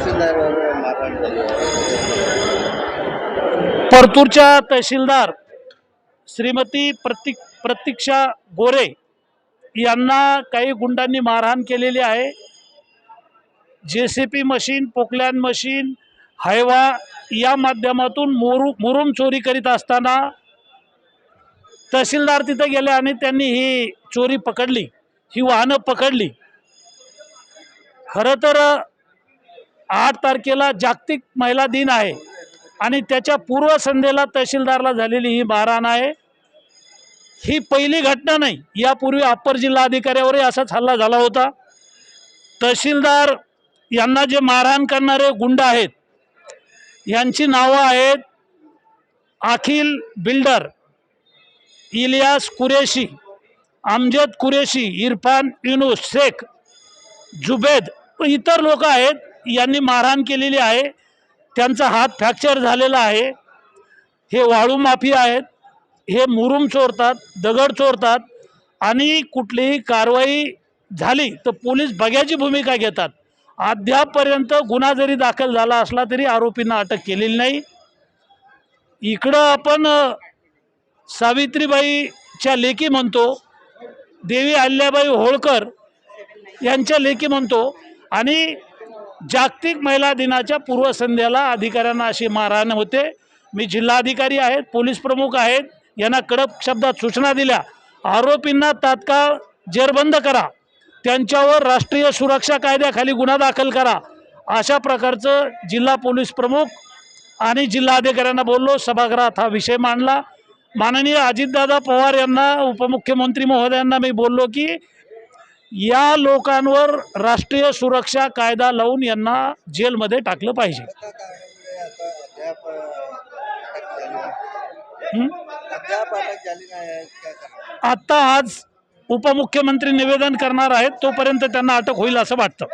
तहसीलदार मारहाण झाली परतूरच्या तहसीलदार श्रीमती प्रतीक प्रतीक्षा गोरे यांना काही गुंडांनी मारहाण केलेली आहे. J C B machine Poclain machine Hyva या माध्यमातून मोरू मुरुम चोरी करीत असताना तहसीलदार तिथं गेले आणि त्यांनी ही चोरी पकडली ही वाहनं पकडली. खरं तर आठ तारखेला जागतिक महिला दिन आहे. आणि त्याच्या पूर्वसंध्येला तहसीलदारला झालेली ही मारहाण आहे. ही पहिली घटना नाही. यापूर्वी अप्पर जिल्हा अधिकाऱ्यावरही असाच हल्ला झाला होता. तहसीलदार यांना जे मारहाण करणारे गुंड आहेत यांची नावं आहेत अखिल बिल्डर इलियास कुरेशी अमजद कुरेशी इरफान युनुस शेख जुबेद व इतर लोक आहेत. यांनी मारहाण केलेली आहे. त्यांचा हात फ्रॅक्चर झालेला आहे. हे वाळू माफिया आहेत. हे मुरुम चोरतात दगड चोरतात आणि कुठलीही कारवाई झाली तर पोलीस बघ्याची भूमिका घेतात. अद्यापपर्यंत गुन्हा जरी दाखल झाला असला तरी आरोपींना अटक केलेली नाही. इकडं आपण सावित्रीबाईच्या लेखी म्हणतो देवी अहिल्याबाई होळकर यांच्या लेखी म्हणतो आणि जागतिक महिला दिनाच्या पूर्वसंध्येला अधिकाऱ्यांना अशी मारहाण होते. मी जिल्हाधिकारी आहेत पोलीस प्रमुख आहेत यांना कडक शब्दात सूचना दिल्या. आरोपींना तात्काळ जेरबंद करा. त्यांच्यावर राष्ट्रीय सुरक्षा कायद्याखाली गुन्हा दाखल करा. अशा प्रकारचं जिल्हा पोलीस प्रमुख आणि जिल्हाधिकाऱ्यांना बोललो. सभागृहात हा विषय मांडला. माननीय अजितदादा पवार यांना उपमुख्यमंत्री महोदयांना मी बोललो की या लोकांवर राष्ट्रीय सुरक्षा कायदा लावून यांना जेलमध्ये टाकलं पाहिजे. आत्ता आज उपमुख्यमंत्री निवेदन करणार आहेत तोपर्यंत त्यांना अटक होईल असं वाटतं.